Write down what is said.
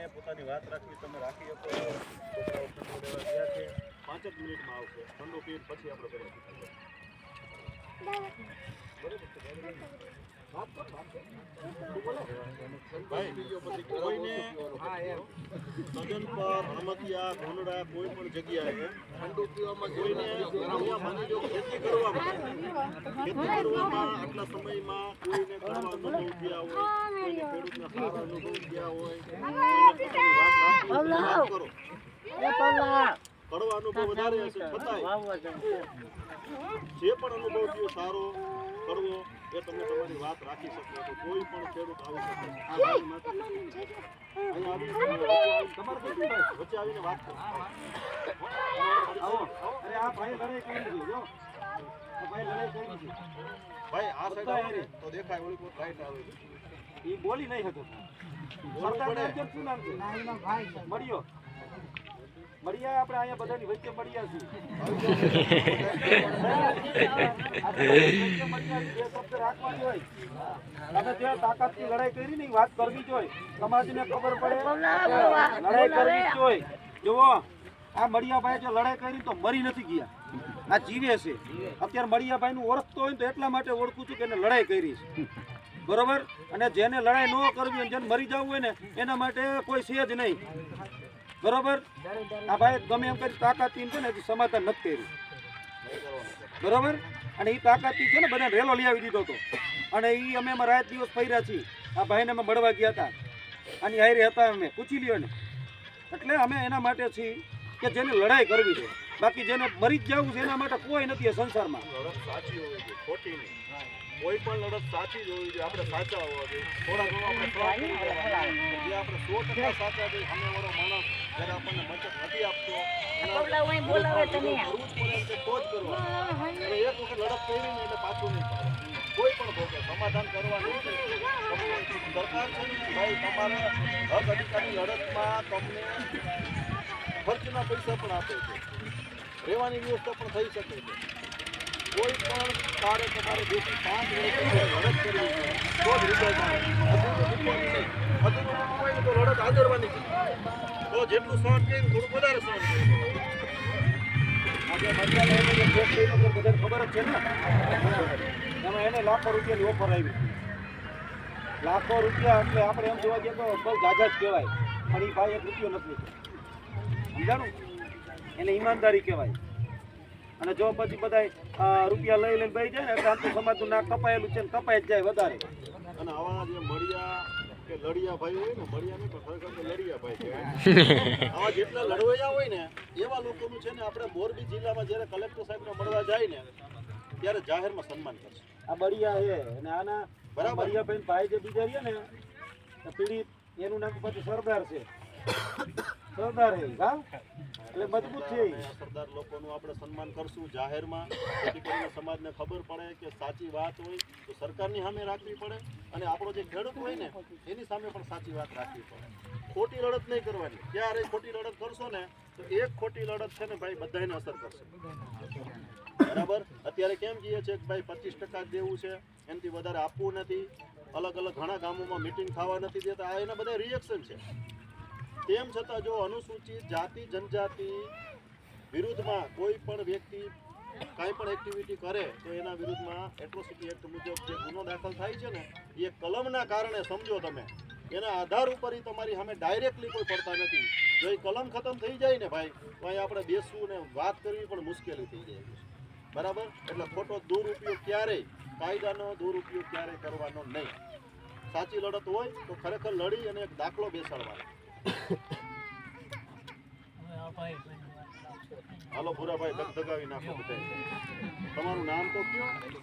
કોઈને પોતાની વાત રાખવી તમે રાખી શકો છોકરાઓ ઠંડુ લેવા ગયા છે. પાંચ જ મિનિટમાં આવશે. ઠંડુ પીર પછી આપણે કરીએ. ભાઈ કોઈને સજન પર હળમતિયા ધોનડા કોઈ પણ જગ્યાએ ઠંડુ પીવામાં જોઈને અહીંયા માની જો ખેતી કરવામાં ખેતી કરવામાં આટલા સમયમાં કોઈને કરવા અનુભવ થયા હોય કોઈને ખેડૂતને સારા અનુભવ થયા હોય કરો. કડવા અનુભવ વધારે હશે છતાંય. જે પણ અનુભવ થયો સારો કરવો એ તમે તમારી વાત રાખી શકો તો કોઈ પણ ખેડૂત આવી શકે વચ્ચે આવીને તમારે કઈ ભાઈ વચ્ચે આવીને વાત કરો. આવો. અરે આ ભાઈ લડાઈ કરી દીધી જો. ભાઈ લડાઈ કરી દીધી ભાઈ આ સાઈડ આવો તો દેખાય ઓલી કોઈ રાઈટ આવે એ બોલી નહીં હતો સરદાર નામ કેમ શું નામ છે. મળ્યો. મળ્યા આપણે અહીંયા બધાની વચ્ચે મળ્યા છીએ. શબ્દ રાખવાની હોય તમે જે તાકાતની લડાઈ કરી ને વાત કરવી જોઈએ સમાજને ખબર પડે. લડાઈ કરવી જોઈએ જુઓ આ મળિયાભાઈ જે લડાઈ કરી તો મરી નથી ગયા. આ જીવે છે. અત્યારે મળિયાભાઈ નું ઓળખતો હોય તો એટલા માટે ઓળખું છું કે એને લડાઈ કરી છે. બરોબર? અને જેને લડાઈ ન કરવી જેને મરી જવું હોય ને એના માટે કોઈ છે જ નહીં. બરોબર? આ ભાઈ ગમે એમ કરી તાકાતી છે ને હજી સમાધાન નથી કર્યું. બરોબર? અને એ તાકાતી છે ને બધાને રેલો લઈ આવી દીધો હતો. અને એ અમે એમાં રાત દિવસ ફર્યા છીએ. આ ભાઈને અમે મળવા ગયા હતા. આની હારી હતા અમે. પૂછી લ્યો ને એટલે અમે એના માટે છીએ કે જેને લડાઈ કરવી છે. બાકી જેને મરી જ જવું છે એના માટે કોઈ નથી આ સંસારમાં. લડત સાચી હોવી જોઈએ ખોટી નહીં. કોઈ પણ લડત સાચી જ હોવી જોઈએ આપણે સાચા હોવા જોઈએ. થોડા ઘણો આપણે જે આપણે સો ટકા સાચા છે સામેવાળો માણસ જ્યારે આપણને મદદ નથી આપતો એક વખત લડત કરી ને એટલે પાછું નહીં. કોઈ પણ ભોગે સમાધાન કરવાનું છે સરકાર છે ભાઈ તમારે હક અધિકારની લડતમાં તમને ખર્ચના પૈસા પણ આપે છે. રહેવાની વ્યવસ્થા પણ થઈ શકે છે. કોઈ પણ કાર્ય તમારે બેથી પાંચ લડત કરવી તો જ તો લડત આદરવાની છે. તો જેટલું સહન કર્યું થોડું વધારે સહન તો બધાને ખબર જ છે ને. એમાં એને લાખો રૂપિયાની ઓફર આવી લાખો રૂપિયા એટલે આપણે એમ જોવા જઈએ તો બહુ જ કહેવાય. પણ એ ભાઈ એક નથી. સમજાણું? એને ઈમાનદારી કહેવાય. અને જો પછી બધા રૂપિયા લઈ લઈને બેસી જાય ને એટલે આમ તો સમાજનું ના કપાયેલું છે ને કપાઈ જ જાય વધારે. અને આવા જે મળ્યા કે લડિયા ભાઈ હોય ને મળિયા નહીં પણ ખરેખર તો લડિયા ભાઈ કહેવાય. આવા જેટલા લડવૈયા હોય ને એવા લોકોનું છે ને આપણે મોરબી જિલ્લામાં જ્યારે કલેક્ટર સાહેબને મળવા જાય ને ત્યારે જાહેરમાં સન્માન કરશે. આ બળિયા છે. અને આના બરાબર. ભાઈ જે બીજા રહ્યા ને પીડિત એનું નામ પછી સરદાર છે. સરદાર હે હા? એટલે મજબૂત થઈ ઈ. અને આ સરદાર લોકોનું આપણે સન્માન કરશું જાહેરમાં. જેથી સમાજને ખબર પડે કે સાચી વાત હોય તો સરકારની સામે રાખવી પડે અને આપણો જે ખેડૂત હોય ને, એની સામે પણ સાચી વાત રાખવી પડે. ખોટી લડત નહીં કરવાની. ક્યારે ખોટી લડત કરશો ને, તો એક ખોટી લડત છે ને ભાઈ બધાને અસર કરશે. બરાબર? અત્યારે કેમ કહીએ છે કે ભાઈ પચીસ ટકા દેવું છે, એનાથી વધારે આપવું નથી. અલગ અલગ ઘણા ગામોમાં મિટિંગ થવા નથી દેતા. આ એના બધા રિએક્શન છે. તેમ છતાં જો અનુસૂચિત જાતિ, જનજાતિ વિરુદ્ધમાં કોઈ પણ વ્યક્તિ કાંઈ પણ એક્ટિવિટી કરે, તો એના વિરુદ્ધમાં એટ્રોસિટી એક્ટ મુજબ જે ગુનો દાખલ થાય છે ને, એ કલમના કારણે સમજો તમે. એના આધાર ઉપર ઈ તમારી સામે ડાયરેક્ટલી કોઈ પડતા નથી. જો એ કલમ ખતમ થઈ જાય ને ભાઈ, તો અહીં આપણે બેસવું ને વાત કરવી પણ મુશ્કેલી થઈ જાય. બરાબર? એટલે ખોટો દુરુપયોગ ક્યારેય, કાયદાનો દુરુપયોગ ક્યારેય કરવાનો નહીં. સાચી લડત હોય તો ખરેખર લડી અને એક દાખલો બેસાડવાનો. હાલો ભૂરાભાઈ ધગધગાવી નાખો તમારું નામ તો કયો?